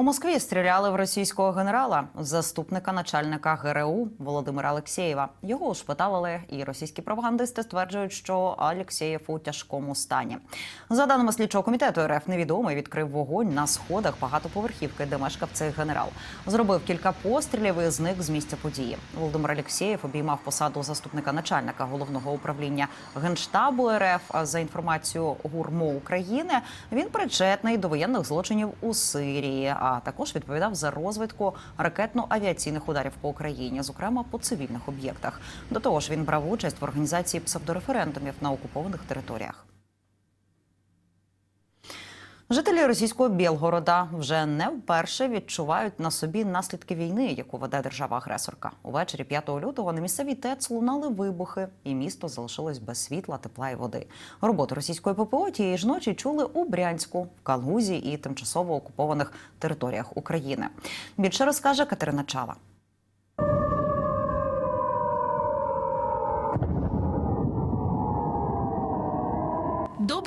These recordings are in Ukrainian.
У Москві стріляли в російського генерала, заступника начальника ГРУ Володимира Алексєєва. Його ушпиталили, і російські пропагандисти стверджують, що Алексєєв у тяжкому стані. За даними слідчого комітету, РФ невідомий відкрив вогонь на сходах багатоповерхівки, де мешкав цей генерал. Зробив кілька пострілів і зник з місця події. Володимир Алексєєв обіймав посаду заступника начальника головного управління генштабу РФ. За інформацією ГУРМО України, він причетний до воєнних злочинів у Сирії, а також відповідав за розвитку ракетно-авіаційних ударів по Україні, зокрема по цивільних об'єктах. До того ж, він брав участь в організації псевдореферендумів на окупованих територіях. Жителі російського Білгорода вже не вперше відчувають на собі наслідки війни, яку веде держава-агресорка. Увечері 5 лютого на місцевій ТЕЦ лунали вибухи, і місто залишилось без світла, тепла і води. Роботу російської ППО тієї ж ночі чули у Брянську, в Калгузі і тимчасово окупованих територіях України. Більше розкаже Катерина Чава.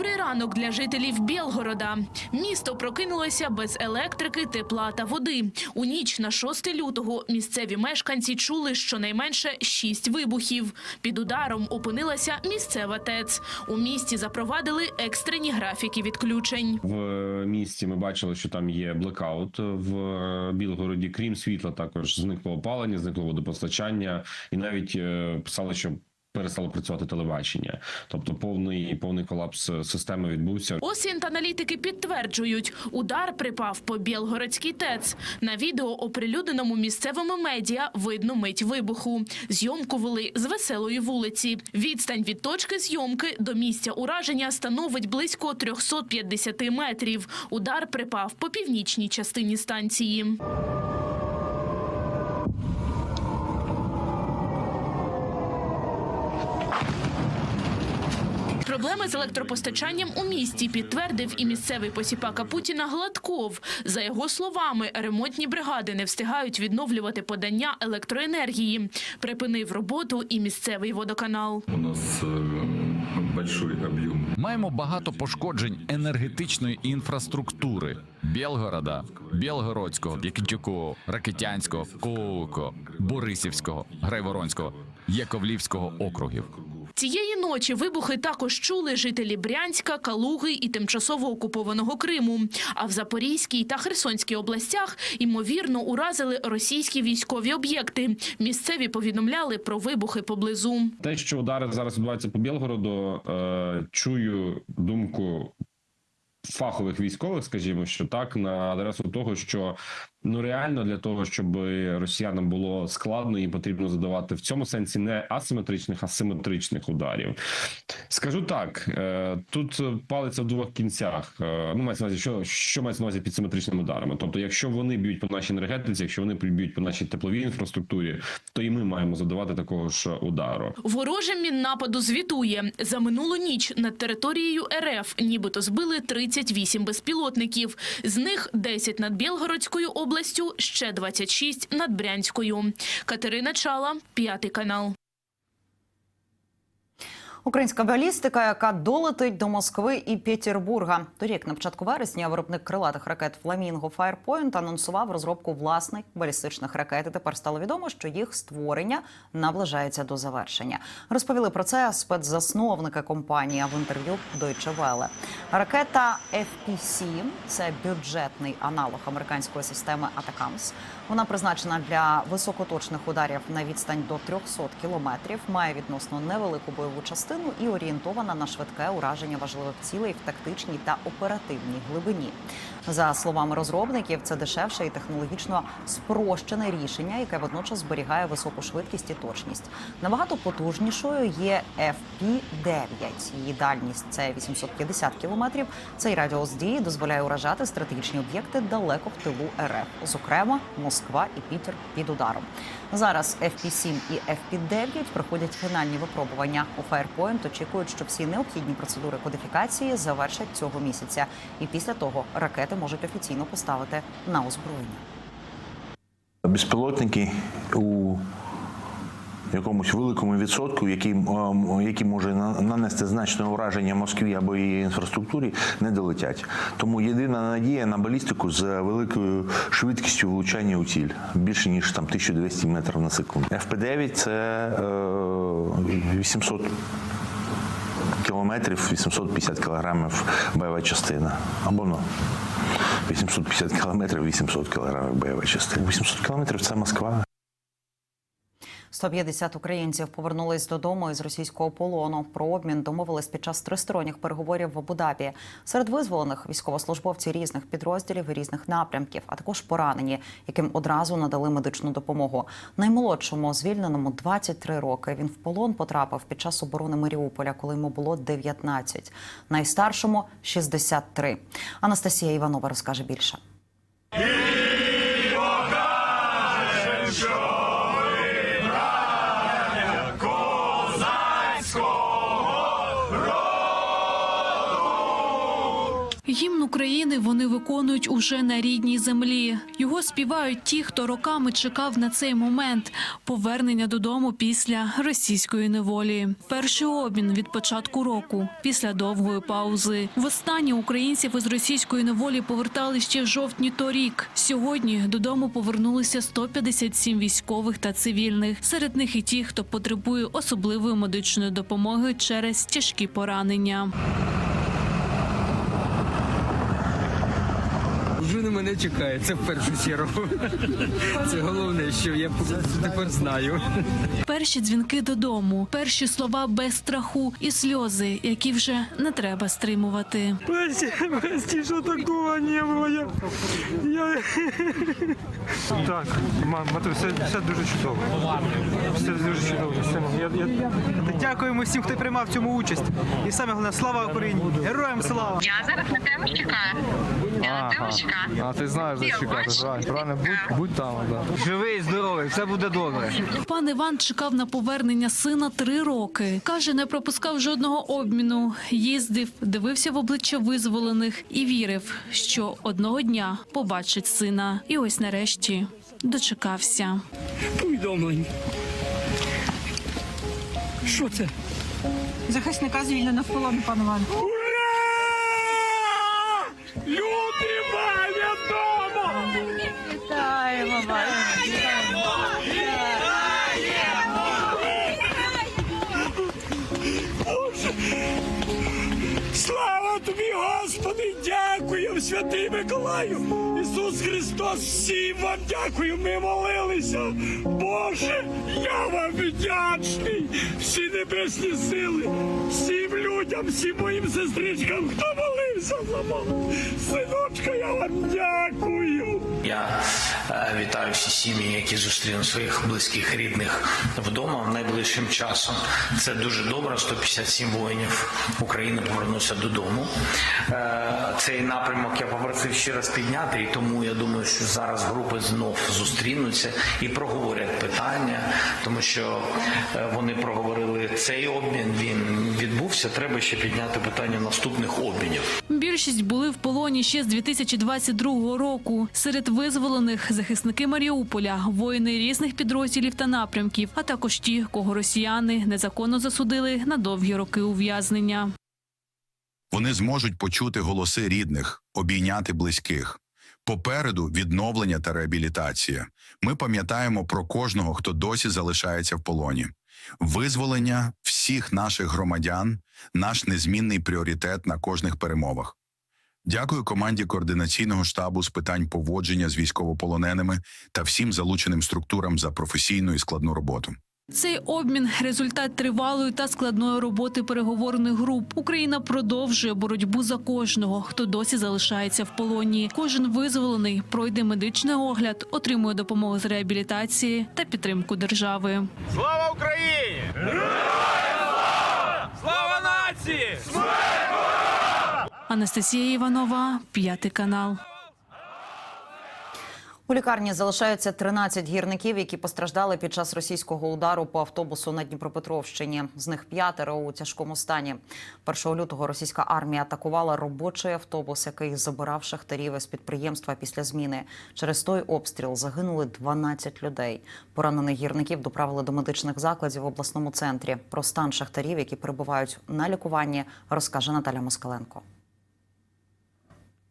Добрий ранок для жителів Білгорода. Місто прокинулося без електрики, тепла та води. У ніч на 6 лютого місцеві мешканці чули щонайменше шість вибухів. Під ударом опинилася місцева ТЕЦ. У місті запровадили екстрені графіки відключень. В місті ми бачили, що там є блекаут в Білгороді. Крім світла, також зникло опалення, зникло водопостачання, і навіть е, писали, що перестало працювати телебачення. Тобто повний повний колапс системи відбувся. Осінт-аналітики підтверджують, удар припав по Білгородській ТЕЦ. На відео, оприлюдненому місцевими медіа, видно мить вибуху. Зйомку вели з веселої вулиці. Відстань від точки зйомки до місця ураження становить близько 350 метрів. Удар припав по північній частині станції. Проблеми з електропостачанням у місті підтвердив і місцевий посіпака Путіна Гладков. За його словами, ремонтні бригади не встигають відновлювати подання електроенергії. Припинив роботу і місцевий водоканал. У нас э, большой объем Маємо багато пошкоджень енергетичної інфраструктури Білгорода, Білгородського, Якичуку, Ракитянського, Ковко, Борисівського, Грайворонського, Яковлівського округів. Цієї ночі вибухи також чули жителі Брянська, Калуги і тимчасово окупованого Криму. А в Запорізькій та Херсонській областях ймовірно уразили російські військові об'єкти. Місцеві повідомляли про вибухи поблизу. Те, що удари зараз відбуваються по Білгороду, е, чую думку фахових військових, скажімо, що так на адресу того, що ну реально для того, щоб росіянам було складно, їм потрібно задавати в цьому сенсі не асиметричних, а симетричних ударів. Скажу так, е, тут палиться в двох кінцях. Е, Ну, мається на увазі, що, що мається на увазі під симетричними ударами. Тобто, якщо вони б'ють по нашій енергетиці, якщо вони б'ють по нашій тепловій інфраструктурі, то і ми маємо задавати такого ж удару. Вороже міннападу звітує. За минулу ніч над територією РФ нібито збили 38 безпілотників. З них 10 над Білгородською областю, ще 26 над Брянською. Катерина Чала, п'ятий канал. Українська балістика, яка долетить до Москви і Петербурга. Торік на початку вересня виробник крилатих ракет Фламінго Firepoint анонсував розробку власних балістичних ракет. І тепер стало відомо, що їх створення наближається до завершення. Розповіли про це спецзасновника компанії в інтерв'ю Deutsche Welle. Ракета FP-7 – це бюджетний аналог американської системи Атакамс. Вона призначена для високоточних ударів на відстань до 300 кілометрів, має відносно невелику бойову частину і орієнтована на швидке ураження важливих цілей в тактичній та оперативній глибині. За словами розробників, це дешевше і технологічно спрощене рішення, яке водночас зберігає високу швидкість і точність. Набагато потужнішою є FP-9. Її дальність це 850 кілометрів. Цей радіус дії дозволяє уражати стратегічні об'єкти далеко в тилу РФ, зокрема Москва і Пітер під ударом. Зараз FP-7 і FP-9 проходять фінальні випробування. У Firepoint очікують, що всі необхідні процедури кодифікації завершать цього місяця, і після того ракети можуть офіційно поставити на озброєння. Безпілотники у якомусь великому відсотку, який, ем, який може нанести значне ураження Москві або її інфраструктурі, не долетять. Тому єдина надія на балістику з великою швидкістю влучання у ціль більше ніж там 1200 метрів на секунду. ФП-9 це е, 800 кілометрів, 850 кілограмів бойова частина. Або ну, 850 кілометрів, 800 кілограмів бойова частина. 800 кілометрів це Москва. 150 українців повернулись додому із російського полону. Про обмін домовились під час тристоронніх переговорів в Абу-Дабі. Серед визволених військовослужбовці різних підрозділів і різних напрямків, а також поранені, яким одразу надали медичну допомогу. Наймолодшому звільненому 23 роки. Він в полон потрапив під час оборони Маріуполя, коли йому було 19. Найстаршому 63. Анастасія Іванова розкаже більше. Гімн України вони виконують уже на рідній землі. Його співають ті, хто роками чекав на цей момент повернення додому після російської неволі. Перший обмін від початку року, після довгої паузи. Востаннє українців із російської неволі повертали ще в жовтні торік. Сьогодні додому повернулися 157 військових та цивільних. Серед них і ті, хто потребує особливої медичної допомоги через тяжкі поранення. Дружина мене чекає, це в першу чергу. Це головне, що я тепер знаю. Перші дзвінки додому, перші слова без страху і сльози, які вже не треба стримувати. Прости, прости, что такого не было. Я, я... Так, мам, Матусь, все, все дуже чудово. Все дуже чудово. Я, я... Дякуємо всім, хто приймав в цьому участь. І саме головне, слава Україні! Героям слава! Я зараз на тебе чекаю. Я на тебе чекаю. А ти знаєш, де чекати. Правильно, правильно, будь, будь там, да. Живий, здоровий, все буде добре. Пан Іван чекав на повернення сина три роки. Каже, не пропускав жодного обміну. Їздив, дивився в обличчя визволених і вірив, що одного дня побачить сина. І ось нарешті дочекався. Повідомлення. Що це? Захисника звільнено в полон, пан Іван. Люди Ваня дома! Вітаємо вас. Слава тобі, Господи! Дякую, святий Миколаю! Ісус Христос, всім вам дякую! Ми молилися! Боже, я вам вдячний! Всі небесні сили, всім людям, всім моїм сестричкам, хто молився за маму! Синочка, я вам дякую! Я е, вітаю всі сім'ї, які зустрінуть своїх близьких рідних вдома найближчим часом. Це дуже добре. 157 воїнів України повернуться додому. Е, Цей напрямок я попросив ще раз підняти, тому я думаю, що зараз групи знов зустрінуться і проговорять питання, тому що е, вони проговорили цей обмін. Він відбувся. Треба ще підняти питання наступних обмінів. Більшість були в полоні ще з 2022 року. Серед визволених захисники Маріуполя, воїни різних підрозділів та напрямків, а також ті, кого росіяни незаконно засудили на довгі роки ув'язнення. Вони зможуть почути голоси рідних, обійняти близьких. Попереду відновлення та реабілітація. Ми пам'ятаємо про кожного, хто досі залишається в полоні. Визволення всіх наших громадян наш незмінний пріоритет на кожних перемовах. Дякую команді координаційного штабу з питань поводження з військовополоненими та всім залученим структурам за професійну і складну роботу. Цей обмін результат тривалої та складної роботи переговорних груп. Україна продовжує боротьбу за кожного, хто досі залишається в полоні. Кожен визволений пройде медичний огляд, отримує допомогу з реабілітації та підтримку держави. Слава Україні! Слава нації! Анастасія Іванова, п'ятий канал. У лікарні залишаються 13 гірників, які постраждали під час російського удару по автобусу на Дніпропетровщині. З них п'ятеро у тяжкому стані. 1 лютого російська армія атакувала робочий автобус, який забирав шахтарів із підприємства після зміни. Через той обстріл загинули 12 людей. Поранених гірників доправили до медичних закладів в обласному центрі. Про стан шахтарів, які перебувають на лікуванні, розкаже Наталя Москаленко.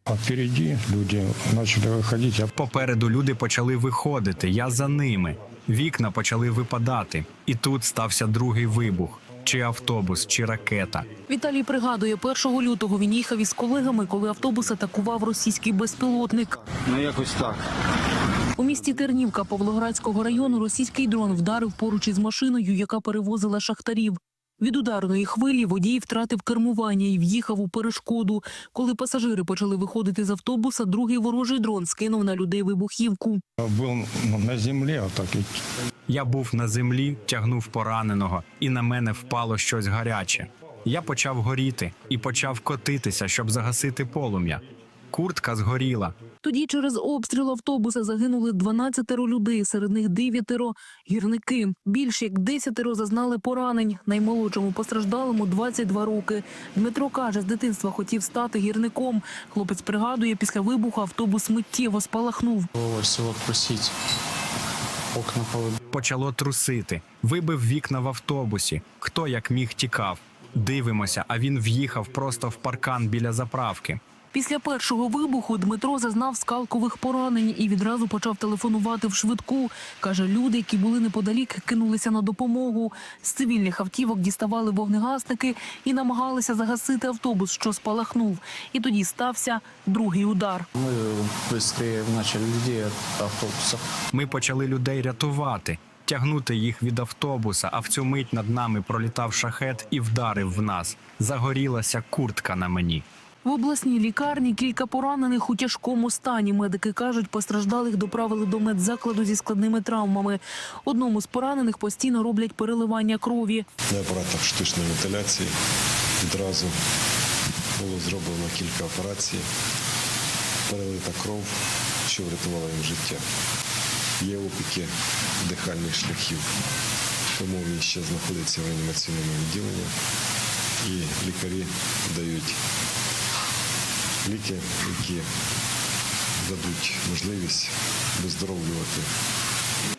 А впереді люди почали виходити. Попереду люди почали виходити. Я за ними. Вікна почали випадати. І тут стався другий вибух: чи автобус, чи ракета. Віталій пригадує, 1 лютого він їхав із колегами, коли автобус атакував російський безпілотник. Ну якось так. У місті Тернівка Павлоградського району російський дрон вдарив поруч із машиною, яка перевозила шахтарів. Від ударної хвилі водій втратив кермування і в'їхав у перешкоду. Коли пасажири почали виходити з автобуса, другий ворожий дрон скинув на людей вибухівку. Був на землі, отак Я був на землі, тягнув пораненого, і на мене впало щось гаряче. Я почав горіти і почав котитися, щоб загасити полум'я. Куртка згоріла. Тоді через обстріл автобуса загинули 12 людей, серед них 9 гірники. Більш як 10 зазнали поранень. Наймолодшому постраждалому 22 роки. Дмитро каже, з дитинства хотів стати гірником. Хлопець пригадує, після вибуху автобус миттєво спалахнув. Почало трусити. Вибив вікна в автобусі. Хто як міг тікав. Дивимося, а він в'їхав просто в паркан біля заправки. Після першого вибуху Дмитро зазнав скалкових поранень і відразу почав телефонувати в швидку. Каже, люди, які були неподалік, кинулися на допомогу. З цивільних автівок діставали вогнегасники і намагалися загасити автобус, що спалахнув. І тоді стався другий удар. Ми почали людей рятувати, тягнути їх від автобуса, а в цю мить над нами пролітав шахет і вдарив в нас. Загорілася куртка на мені. В обласній лікарні кілька поранених у тяжкому стані. Медики кажуть, постраждалих доправили до медзакладу зі складними травмами. Одному з поранених постійно роблять переливання крові. на апаратах штучної вентиляції відразу було зроблено кілька операцій, перелита кров, що врятувала їм життя. Є опіки дихальних шляхів, тому він ще знаходиться в реанімаційному відділенні і лікарі дають ліки, які дадуть можливість виздоровлювати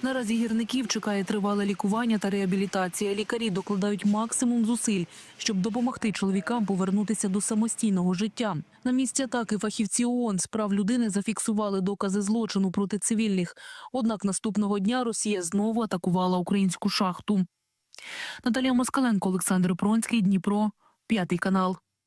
Наразі гірників чекає тривале лікування та реабілітація. Лікарі докладають максимум зусиль, щоб допомогти чоловікам повернутися до самостійного життя. На місці атаки фахівці ООН з прав людини зафіксували докази злочину проти цивільних. Однак наступного дня Росія знову атакувала українську шахту. Наталія Москаленко, Олександр Пронський, Дніпро, п'ятий канал.